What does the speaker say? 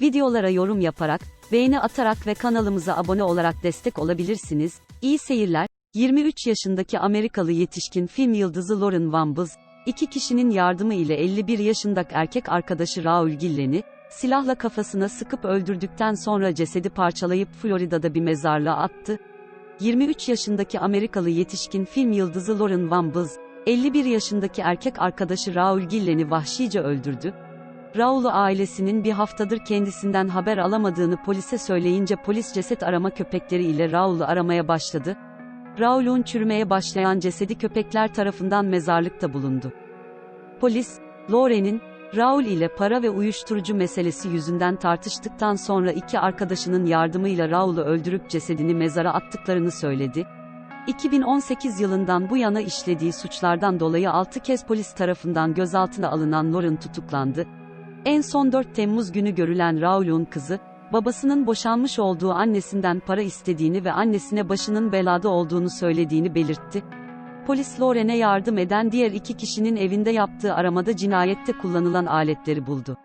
Videolara yorum yaparak, beğeni atarak ve kanalımıza abone olarak destek olabilirsiniz. İyi seyirler. 23 yaşındaki Amerikalı yetişkin film yıldızı Lauren Van Buz, iki kişinin yardımı ile 51 yaşındaki erkek arkadaşı Raul Gillen'i, silahla kafasına sıkıp öldürdükten sonra cesedi parçalayıp Florida'da bir mezarlığa attı. 23 yaşındaki Amerikalı yetişkin film yıldızı Lauren Van Buz, 51 yaşındaki erkek arkadaşı Raul Gillen'i vahşice öldürdü. Raul'u ailesinin bir haftadır kendisinden haber alamadığını polise söyleyince polis ceset arama köpekleri ile Raul'u aramaya başladı. Raul'un çürümeye başlayan cesedi köpekler tarafından mezarlıkta bulundu. Polis, Lauren'in, Raul ile para ve uyuşturucu meselesi yüzünden tartıştıktan sonra iki arkadaşının yardımıyla Raul'u öldürüp cesedini mezara attıklarını söyledi. 2018 yılından bu yana işlediği suçlardan dolayı 6 kez polis tarafından gözaltına alınan Lauren tutuklandı. En son 4 Temmuz günü görülen Raul'un kızı, babasının boşanmış olduğu annesinden para istediğini ve annesine başının belada olduğunu söylediğini belirtti. Polis Lauren'e yardım eden diğer iki kişinin evinde yaptığı aramada cinayette kullanılan aletleri buldu.